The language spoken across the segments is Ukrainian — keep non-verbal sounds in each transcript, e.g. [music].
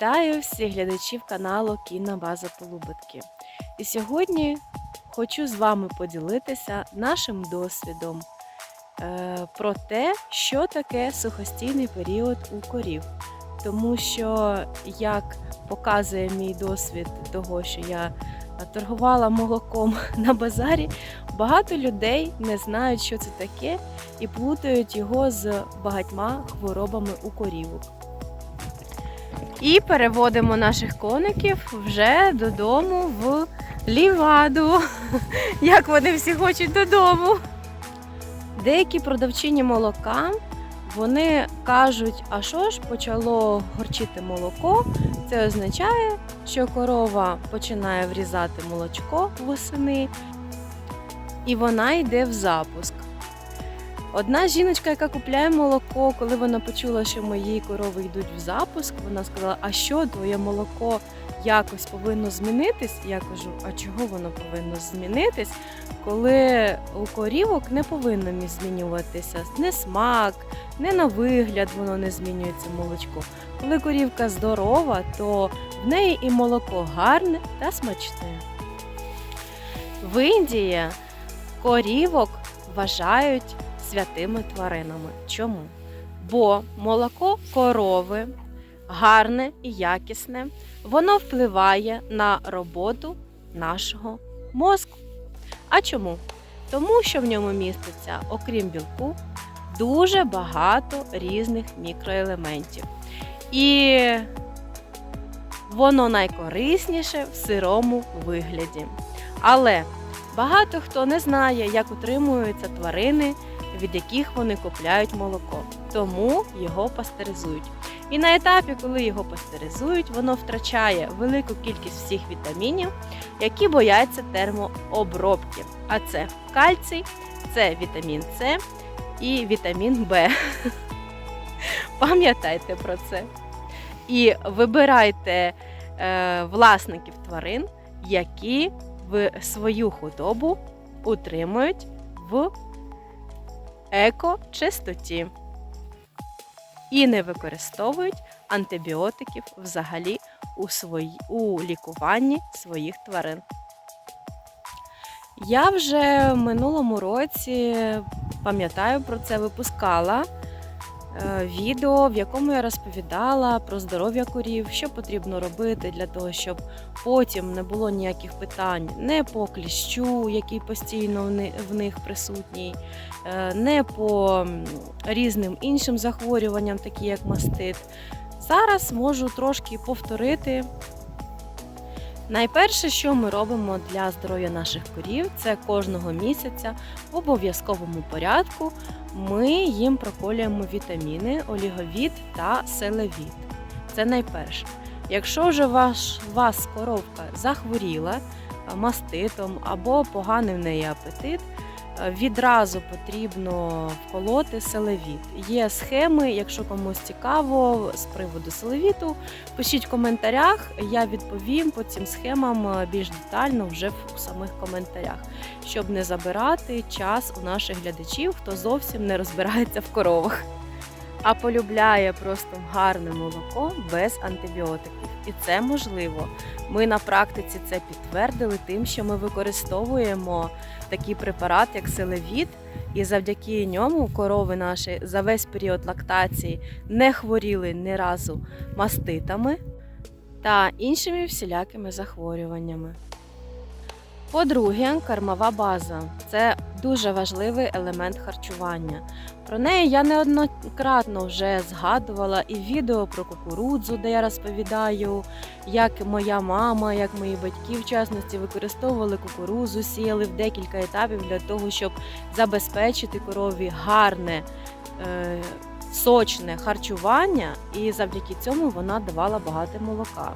Вітаю всіх глядачів каналу Кінобаза Полубитки. І сьогодні хочу з вами поділитися нашим досвідом е, про те, що таке сухостійний період у корів. Тому що, як показує мій досвід того, що я торгувала молоком [laughs] на базарі, багато людей не знають, що це таке, і плутають його з багатьма хворобами у корівок. І переводимо наших коників вже додому в ліваду. [laughs] Як вони всі хочуть додому. Деякі продавчині молока вони кажуть, а що ж почало горчити молоко? Це означає, що корова починає врізати молочко восени, і вона йде в запуск. Одна жіночка, яка купляє молоко, коли вона почула, що мої корови йдуть в запуск, вона сказала: А що твоє молоко якось повинно змінитись? Я кажу, а чого воно повинно змінитись, коли у корівок не повинно змінюватися не смак, не на вигляд воно не змінюється молочко. Коли корівка здорова, то в неї і молоко гарне та смачне. В Індії корівок вважають святими тваринами. Чому? Бо молоко корови гарне і якісне, воно впливає на роботу нашого мозку. А чому? Тому що в ньому міститься, окрім білку, дуже багато різних мікроелементів. І воно найкорисніше в сирому вигляді. Але багато хто не знає, як утримуються тварини від яких вони купляють молоко, тому його пастеризують. І на етапі, коли його пастеризують, воно втрачає велику кількість всіх вітамінів, які бояться термообробки. А це кальцій, це вітамін С і вітамін В. [laughs] Пам'ятайте про це. І вибирайте е, власників тварин, які в свою худобу утримують в еко-чистоті і не використовують антибіотиків взагалі у, свої, у лікуванні своїх тварин. Я вже в минулому році пам'ятаю про це, випускала відео, в якому я розповідала про здоров'я корів, що потрібно робити для того, щоб потім не було ніяких питань не по кліщу, який постійно в них присутній, е, не по різним іншим захворюванням, такі як мастит. Зараз можу трошки повторити. Найперше, що ми робимо для здоров'я наших корів, це кожного місяця в обов'язковому порядку ми їм проколюємо вітаміни, оліговіт та селевіт. Це найперше. Якщо вже ваш, вас коровка захворіла маститом або поганий в неї апетит, відразу потрібно вколоти селевіт. Є схеми, якщо комусь цікаво з приводу селевіту, пишіть в коментарях, я відповім по цим схемам е, більш детально вже в самих коментарях, щоб не забирати час у наших глядачів, хто зовсім не розбирається в коровах. А полюбляє просто гарне молоко без антибіотиків. І це можливо. Ми на практиці це підтвердили тим, що ми використовуємо такий препарат, як селевіт, і завдяки ньому корови наші за весь період лактації не хворіли ні разу маститами та іншими всілякими захворюваннями. По-друге, кормова база це дуже важливий елемент харчування. Про неї я неоднократно вже згадувала і відео про кукурудзу, де я розповідаю, як моя мама, як мої батьки в частності використовували кукурудзу, сіяли в декілька етапів для того, щоб забезпечити корові гарне. Е- Сочне харчування, і завдяки цьому вона давала багато молока.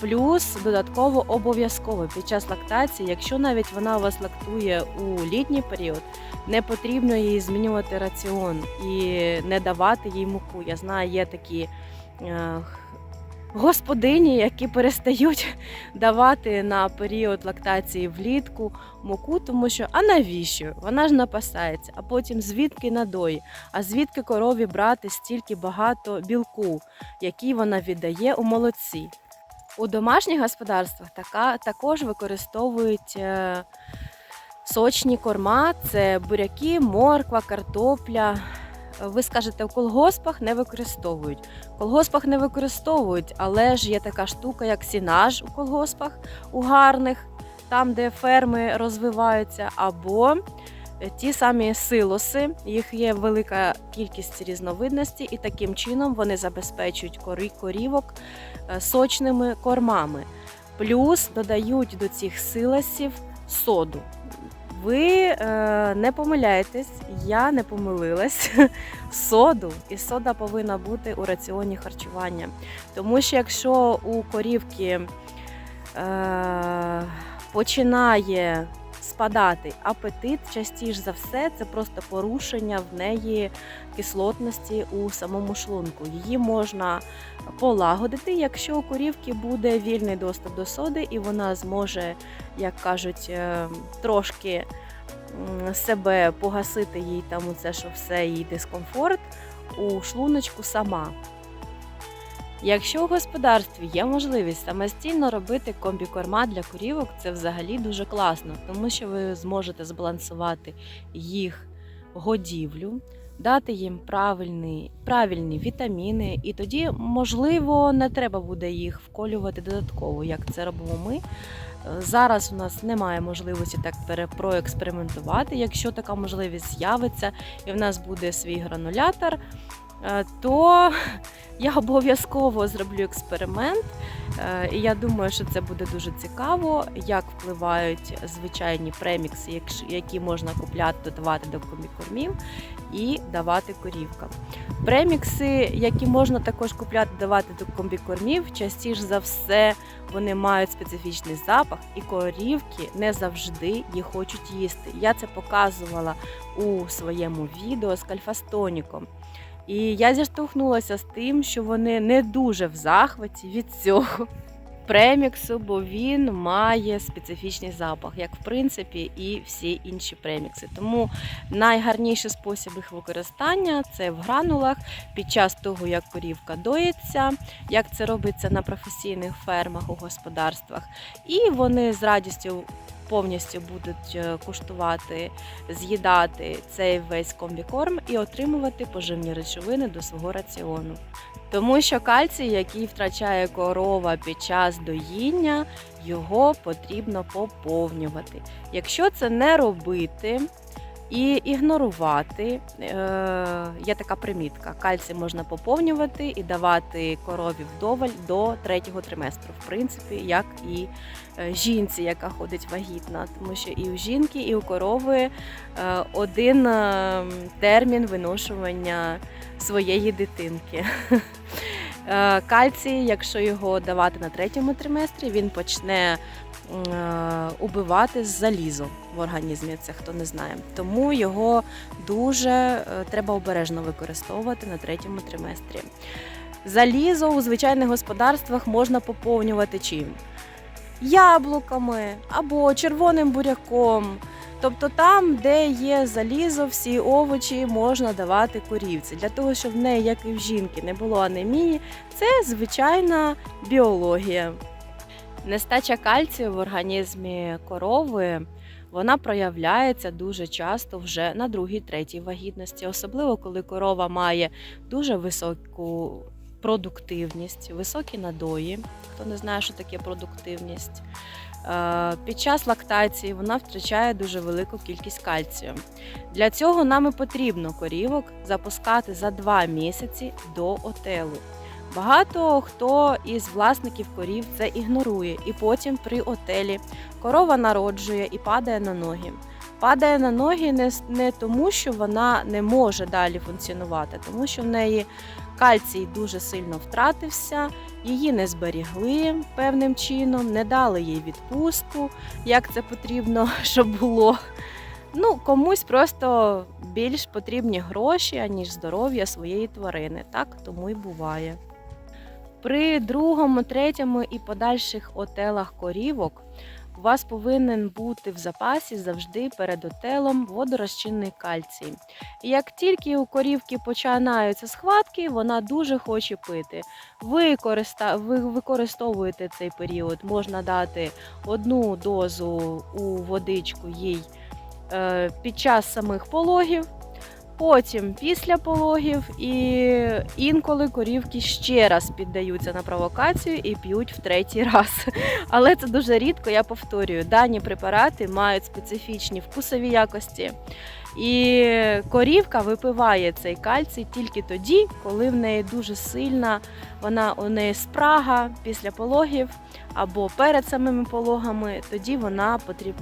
Плюс додатково обов'язково під час лактації, якщо навіть вона у вас лактує у літній період, не потрібно їй змінювати раціон і не давати їй муку. Я знаю, є такі е, господині, які перестають [laughs] давати на період лактації влітку муку, тому що а навіщо? Вона ж напасається, а потім звідки надої, а звідки корові брати стільки багато білку, який вона віддає у молодці. У домашніх господарствах така, також використовують е, сочні корма, це буряки, морква, картопля. Ви скажете, у колгоспах не використовують. В колгоспах не використовують, але ж є така штука, як сінаж у колгоспах, у гарних, там, де ферми розвиваються, або ті самі силоси. Їх є велика кількість різновидності, і таким чином вони забезпечують корі- корівок е, сочними кормами. Плюс додають до цих силосів соду. Ви е, не помиляєтесь, я не помилилась. [laughs] Соду і сода повинна бути у раціоні харчування. Тому що якщо у корівки е, починає спадати апетит, частіше за все, це просто порушення в неї кислотності у самому шлунку. Її можна полагодити, якщо у корівки буде вільний доступ до соди, і вона зможе, як кажуть, е, трошки себе погасити їй там це, що все їй дискомфорт у шлуночку сама. Якщо у господарстві є можливість самостійно робити комбікорма для корівок, це взагалі дуже класно, тому що ви зможете збалансувати їх годівлю, дати їм правильні, правильні вітаміни, і тоді, можливо, не треба буде їх вколювати додатково, як це робимо ми. Е, Зараз у нас немає можливості так пере- проекспериментувати. Якщо така можливість з'явиться і в нас буде свій гранулятор, то [laughs] я обов'язково зроблю експеримент, е, і я думаю, що це буде дуже цікаво, як впливають звичайні премікси, які можна купляти, додавати до комікормів і давати корівкам. Премікси, які можна також купляти, давати до комбікормів, частіше за все вони мають специфічний запах, і корівки не завжди їх хочуть їсти. Я це показувала у своєму відео з кальфастоніком. І я зіштовхнулася з тим, що вони не дуже в захваті від цього преміксу, бо він має специфічний запах, як в принципі і всі інші премікси. Тому найгарніший спосіб їх використання це в гранулах під час того, як корівка доїться, як це робиться на професійних фермах у господарствах. І вони з радістю повністю будуть е, куштувати з'їдати цей весь комбікорм і отримувати поживні речовини до свого раціону. Тому що кальцій, який втрачає корова під час доїння, його потрібно поповнювати. Якщо це не робити і ігнорувати, е, є така примітка: кальцій можна поповнювати і давати корові вдоволь до третього триместру, в принципі, як і е, жінці, яка ходить вагітна, тому що і у жінки, і у корови е, один термін виношування своєї дитинки. [laughs] Кальцій, якщо його давати на третьому триместрі, він почне убивати залізо в організмі. Це хто не знає. Тому його дуже е, треба обережно використовувати на третьому триместрі. Залізо у звичайних господарствах можна поповнювати чим? Яблуками або червоним буряком. Тобто там, де є залізо, всі овочі можна давати корівці. Для того, щоб в неї, як і в жінки, не було анемії, це звичайна біологія. Нестача кальцію в організмі корови вона проявляється дуже часто вже на другій, третій вагітності, особливо коли корова має дуже високу продуктивність, високі надої. Хто не знає, що таке продуктивність. Е, Під час лактації вона втрачає дуже велику кількість кальцію. Для цього нам і потрібно корівок запускати за 2 місяці до отелу. Багато хто із власників корів це ігнорує, і потім при отелі корова народжує і падає на ноги. Падає на ноги не, не тому, що вона не може далі функціонувати, тому що в неї кальцій дуже сильно втратився, її не зберігли певним чином, не дали їй відпустку, як це потрібно, [laughs] щоб було. Ну, комусь просто більш потрібні гроші, аніж здоров'я своєї тварини. Так тому і буває. При другому, третьому і подальших отелах корівок у вас повинен бути в запасі завжди перед отелом водорозчинний кальцій. І як тільки у корівки починаються схватки, вона дуже хоче пити. Ви, використовуєте цей період, можна дати одну дозу у водичку їй е, під час самих пологів. Потім після пологів і інколи корівки ще раз піддаються на провокацію і п'ють в третій раз. [laughs] Але це дуже рідко, я повторюю, дані препарати мають специфічні вкусові якості. І корівка випиває цей кальцій тільки тоді, коли в неї дуже сильна, вона у неї спрага після пологів або перед самими пологами, тоді вона потріб...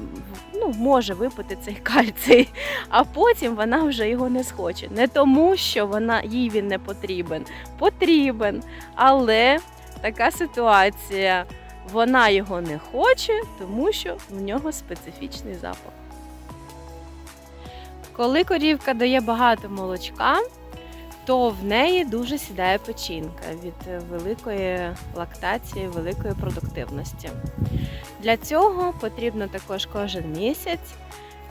ну, може випити цей кальцій, а потім вона вже його не схоче. Не тому, що вона їй він не потрібен, потрібен, але така ситуація. Вона його не хоче, тому що в нього специфічний запах. Коли корівка дає багато молочка, то в неї дуже сідає печінка від великої лактації, великої продуктивності. Для цього потрібно також кожен місяць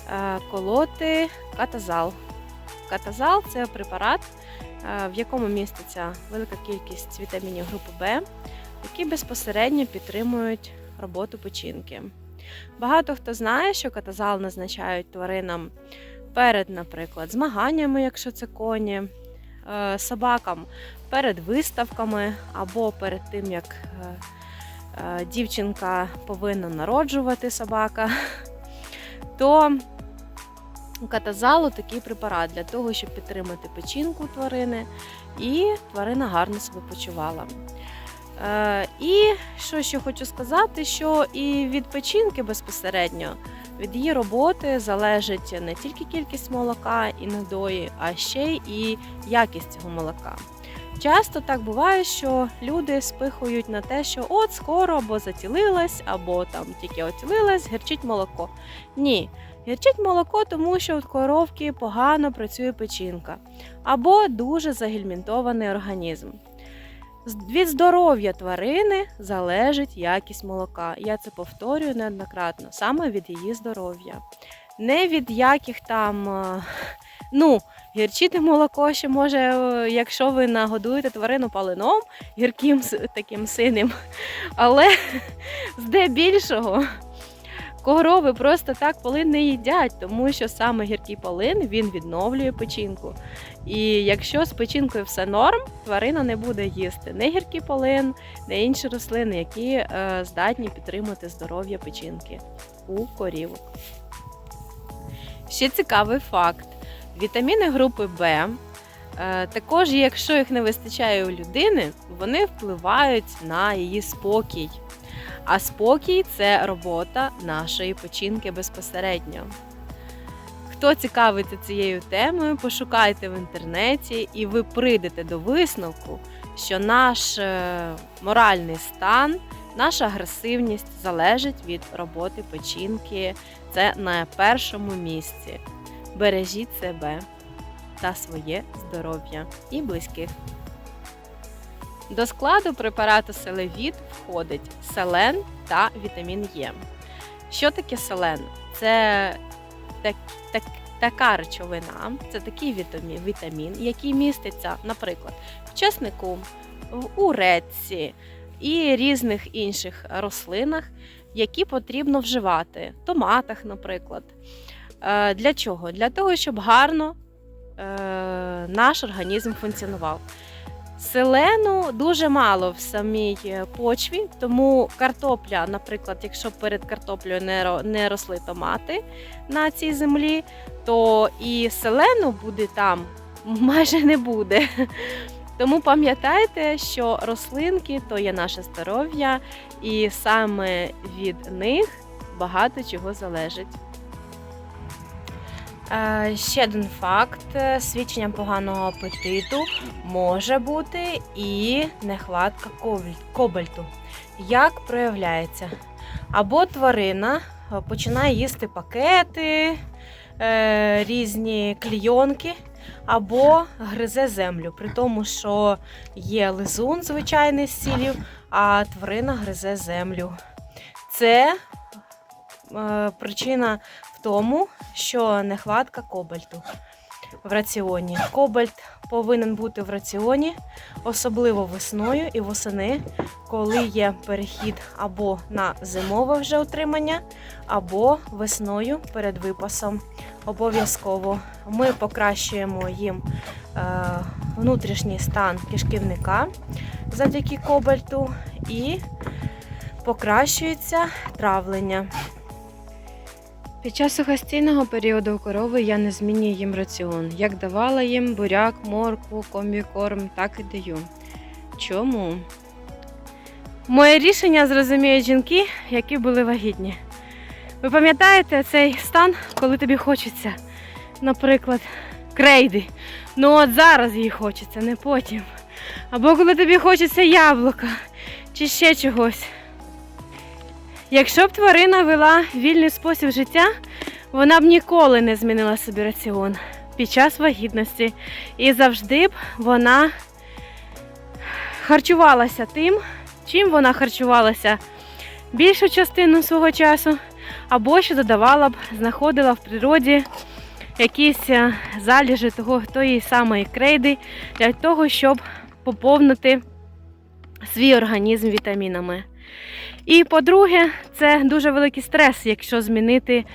е, колоти катазал. Катазал це препарат, е, в якому міститься велика кількість вітамінів групи Б, які безпосередньо підтримують роботу печінки. Багато хто знає, що катазал назначають тваринам перед, наприклад, змаганнями, якщо це коні, е, собакам перед виставками або перед тим, як е, е, дівчинка повинна народжувати собака, [laughs] то катазалу такий препарат для того, щоб підтримати печінку тварини, і тварина гарно себе почувала. І що ще хочу сказати, що і від печінки безпосередньо від її роботи залежить не тільки кількість молока і надої, а ще й якість цього молока. Часто так буває, що люди спихують на те, що от скоро або затілилась, або там тільки отілилась, гірчить молоко. Ні, гірчить молоко, тому що у коровки погано працює печінка, або дуже загельмінтований організм. Від здоров'я тварини залежить якість молока. Я це повторюю неоднократно, саме від її здоров'я. Не від яких там, е, ну, гірчити молоко ще може, е, якщо ви нагодуєте тварину палином, гірким таким синим. Але [laughs] здебільшого Корови просто так полин не їдять, тому що саме гіркий полин він відновлює печінку. І якщо з печінкою все норм, тварина не буде їсти не гіркий полин, не інші рослини, які е, здатні підтримати здоров'я печінки у корівок. Ще цікавий факт: вітаміни групи В. Е, також, якщо їх не вистачає у людини, вони впливають на її спокій. А спокій це робота нашої печінки безпосередньо. Хто цікавиться цією темою, пошукайте в інтернеті, і ви прийдете до висновку, що наш е, моральний стан, наша агресивність залежить від роботи печінки. Це на першому місці. Бережіть себе та своє здоров'я і близьких. До складу препарату селевіт входить селен та вітамін Е. Що таке селен? Це так, так, така речовина, це такий вітамін, вітамін, який міститься, наприклад, в чеснику, в уреці і різних інших рослинах, які потрібно вживати, в томатах, наприклад. Е, для чого? Для того, щоб гарно е, наш організм функціонував. Селену дуже мало в самій е, почві, тому картопля, наприклад, якщо перед картоплею не росли томати на цій землі, то і селену буде там [laughs] майже не буде. Тому пам'ятайте, що рослинки то є наше здоров'я, і саме від них багато чого залежить. Е, ще один факт: свідченням поганого апетиту може бути і нехватка кобальту. Як проявляється? Або тварина е, починає їсти пакети, е, різні клійонки, або гризе землю, при тому, що є лизун звичайний з сілів, а тварина гризе землю. Це е, причина тому, що нехватка кобальту в раціоні. Кобальт повинен бути в раціоні, особливо весною і восени, коли є перехід або на зимове вже утримання, або весною перед випасом. Обов'язково ми покращуємо їм е, внутрішній стан кишківника завдяки кобальту і покращується травлення. Під час сухостійного періоду у корови я не змінюю їм раціон. Як давала їм буряк, моркву, комбікорм, так і даю. Чому? Моє рішення зрозуміють жінки, які були вагітні. Ви пам'ятаєте цей стан, коли тобі хочеться, наприклад, крейди. Ну от зараз їй хочеться, не потім. Або коли тобі хочеться яблука чи ще чогось. Якщо б тварина вела вільний спосіб життя, вона б ніколи не змінила собі раціон під час вагітності. І завжди б вона харчувалася тим, чим вона харчувалася більшу частину свого часу, або що додавала б, знаходила в природі якісь е, залежі того, тої самої крейди для того, щоб поповнити свій організм вітамінами. І по-друге, це дуже великий стрес, якщо змінити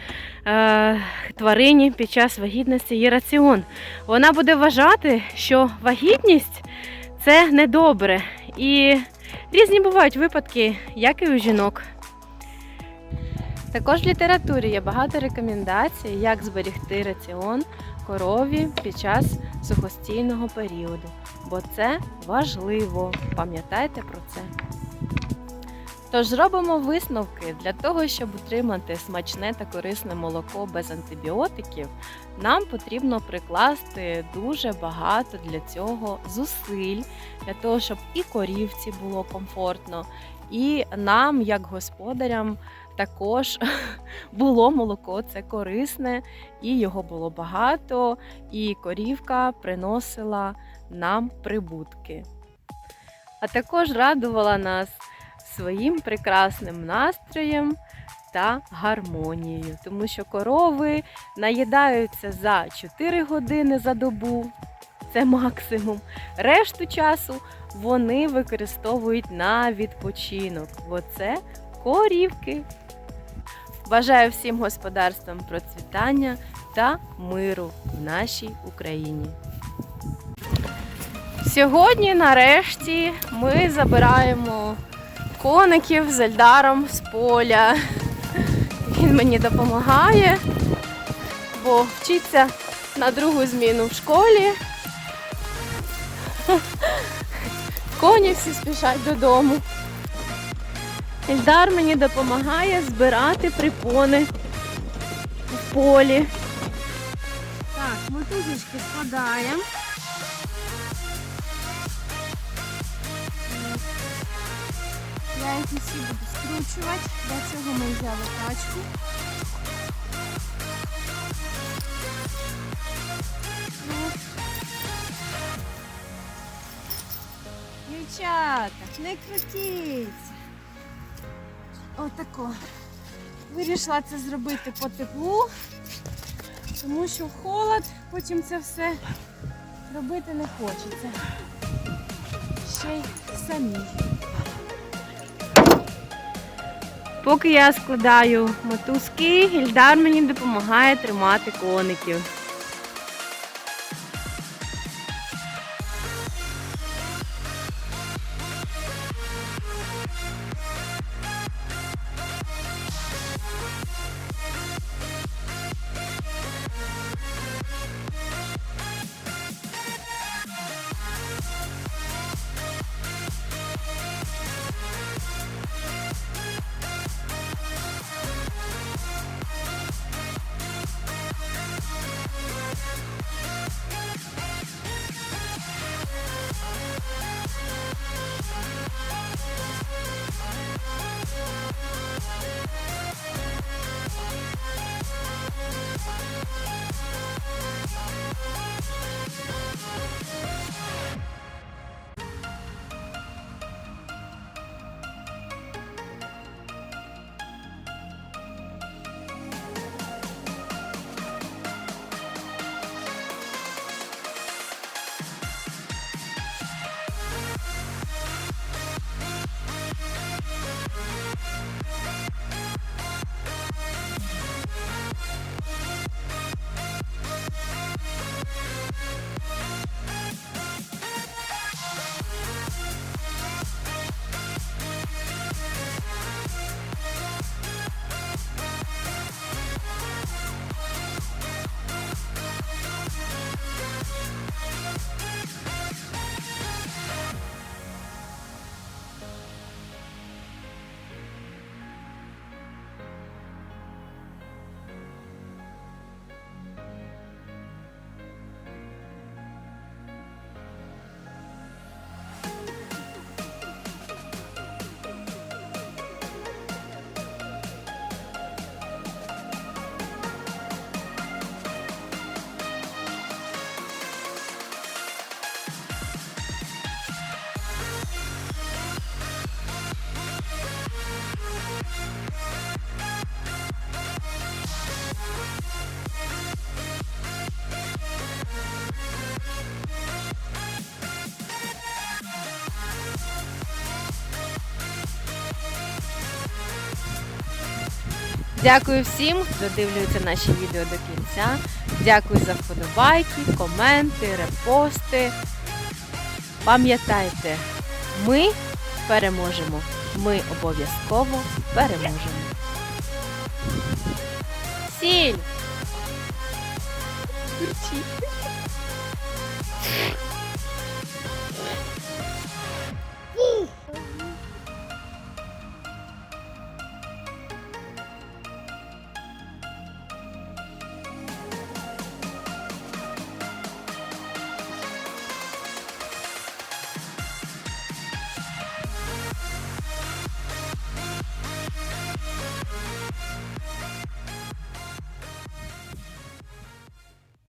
е, тварині під час вагітності її раціон. Вона буде вважати, що вагітність це недобре. І різні бувають випадки, як і у жінок. Також в літературі є багато рекомендацій, як зберегти раціон корові під час сухостійного періоду, бо це важливо. Пам'ятайте про це. Тож зробимо висновки для того, щоб утримати смачне та корисне молоко без антибіотиків, нам потрібно прикласти дуже багато для цього зусиль, для того, щоб і корівці було комфортно, і нам, як господарям, також [laughs] було молоко це корисне, і його було багато, і корівка приносила нам прибутки. А також радувала нас своїм прекрасним настроєм та гармонією, тому що корови наїдаються за 4 години за добу, це максимум. Решту часу вони використовують на відпочинок, бо це корівки. Бажаю всім господарствам процвітання та миру в нашій Україні. Сьогодні, нарешті, ми забираємо коників з Ельдаром з поля. Він мені допомагає, бо вчиться на другу зміну в школі. Коні всі спішать додому. Ельдар мені допомагає збирати припони в полі. Так, мотузочки складаємо. Я їх усі буду скручувати. Для цього ми взяли тачку. Дівчата, не крутіться. Отако. Вирішила це зробити по теплу, тому що холод потім це все робити не хочеться. Ще й самі. Поки я складаю мотузки, Гільдар мені допомагає тримати коників. Дякую всім, хто дивлюється наші відео до кінця. Дякую за вподобайки, коменти, репости. Пам'ятайте, ми переможемо. Ми обов'язково переможемо. Сіль!